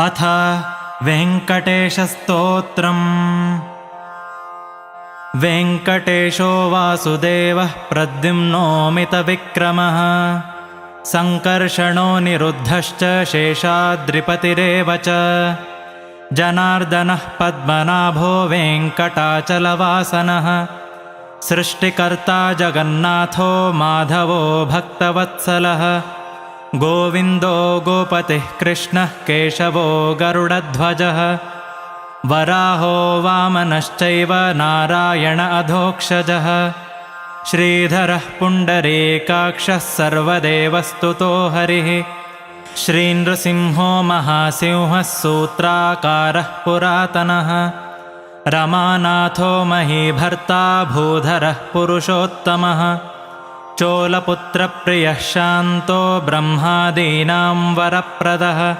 अथ वेङ्कटेशस्तोत्रम्। वेङ्कटेशो वासुदेवः प्रद्युम्नोमितविक्रमः सङ्कर्षणो निरुद्धश्च शेषाद्रिपतिरेव च। जनार्दनः पद्मनाभो वेङ्कटाचलवासनः। सृष्टिकर्ता जगन्नाथो माधवो भक्तवत्सलः गोविन्दो गोपतिः कृष्णः केशवो गरुडध्वजः। वराहो वामनश्चैव नारायण अधोक्षजः। श्रीधरः पुण्डरीकाक्षः सर्वदेवस्तुतो हरिः। श्रीनृसिंहो महासिंहः सूत्राकारः पुरातनः। रमानाथो महीभर्ता भूधरः पुरुषोत्तमः चोलपुत्रप्रियः शान्तो ब्रह्मादीनां वरप्रदः।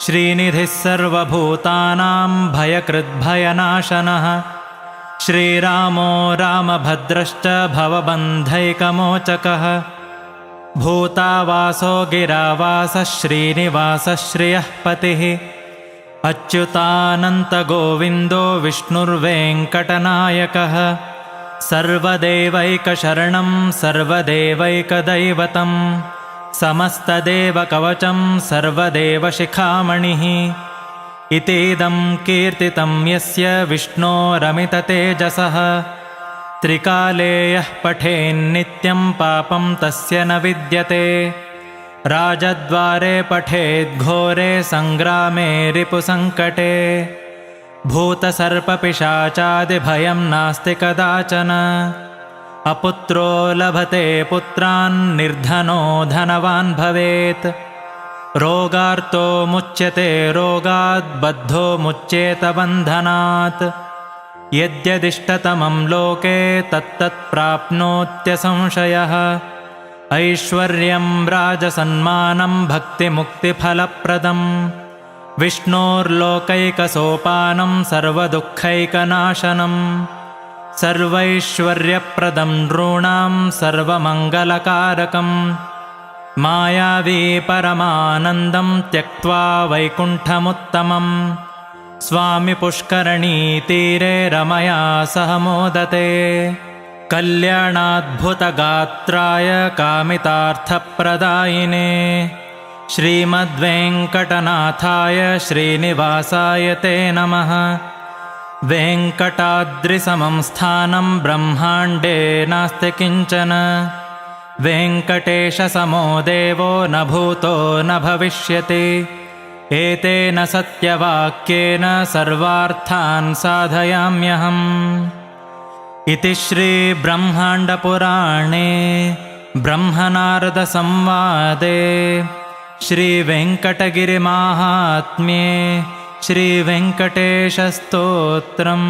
श्रीनिधिः सर्वभूतानां भयकृद्भयनाशनः। श्रीरामो रामभद्रश्च भवबन्धैकमोचकः। भूतावासो गिरावासः श्रीनिवासः श्रियः पतिः। अच्युतानन्तगोविन्दो विष्णुर्वेङ्कटनायकः सर्वदेवैकशरणं सर्वदेवैकदैवतं समस्तदेवकवचं सर्वदेवशिखामणिः। इतीदं कीर्तितं यस्य विष्णोरमिततेजसः। त्रिकाले यः पठेन्नित्यं पापं तस्य न विद्यते। राजद्वारे पठेद्घोरे सङ्ग्रामे रिपुसङ्कटे भूतसर्पपिशाचादिभयं नास्ति कदाचन। अपुत्रो लभते पुत्रान् निर्धनो धनवान् भवेत्। रोगार्तो मुच्यते रोगाद्बद्धो मुच्येत बन्धनात्। यद्यदिष्टतमं लोके तत्तत्प्राप्नोत्यसंशयः ऐश्वर्यं राजसन्मानं भक्तिमुक्तिफलप्रदम् विष्णोर्लोकैकसोपानं सर्वदुःखैकनाशनं सर्वैश्वर्यप्रदं नॄणां सर्वमङ्गलकारकं मायावी परमानन्दं त्यक्त्वा वैकुण्ठमुत्तमम् स्वामिपुष्करणीतीरे रमया सह मोदते कल्याणाद्भुतगात्राय कामितार्थप्रदायिने श्रीमद्वेङ्कटनाथाय श्रीनिवासाय ते नमः। वेङ्कटाद्रिसमं स्थानं ब्रह्माण्डे नास्ति किञ्चन। वेङ्कटेशसमो देवो न भूतो न भविष्यति। एतेन सत्यवाक्येन सर्वार्थान् साधयाम्यहम्। इति श्रीब्रह्माण्डपुराणे ब्रह्मनारदसंवादे श्रीवेङ्कटगिरिमाहात्म्ये श्रीवेङ्कटेशस्तोत्रम्